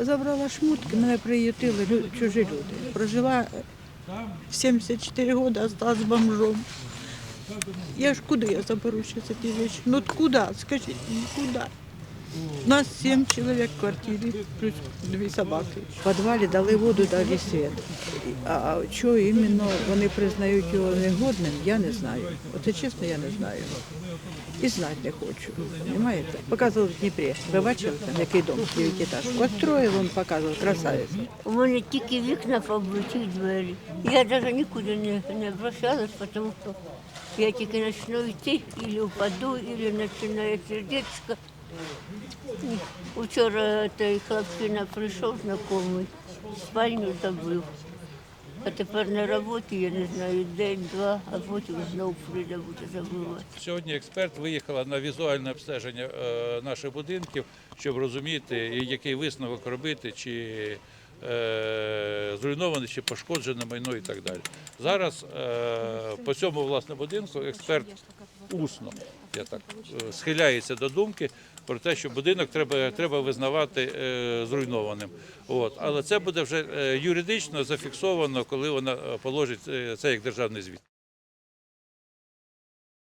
Забрала шмотки, мене приютили чужі люди. Прожила е, 74 роки, а стала з бомжом. Я ж куди я заберу ще ці речі? Ну куди? Скажіть мені, куди? У нас сім чоловік в квартирі, плюс дві собаки. В підвалі дали воду, дали світ. А що іменно вони признають його негодним, я не знаю. Оце чесно, я не знаю. І знати не хочу. Понимаєте? Показували в Дніпрі. Ви бачили там який дом, дев'ятиэтажку? Отстроїв, він показував, красавець. У мене тільки вікна побиті і двері. Я навіть нікуди не, не обращалась, тому що я тільки почну йти, або впаду, або починає сердечко. Вчора той хлопчина прийшов знайомий, спальню забив. А тепер на роботі, я не знаю, день-два, а потім знову прийде буде забувати. Сьогодні експерт виїхала на візуальне обстеження е, наших будинків, щоб розуміти, який висновок робити, чи зруйноване, чи пошкоджене майно і так далі. Зараз е, по цьому власне будинку експерт усно я так е, схиляється до думки про те, що будинок треба, треба визнавати е, зруйнованим. От. Але це буде вже е, юридично зафіксовано, коли вона е, положить е, це як державний звіт.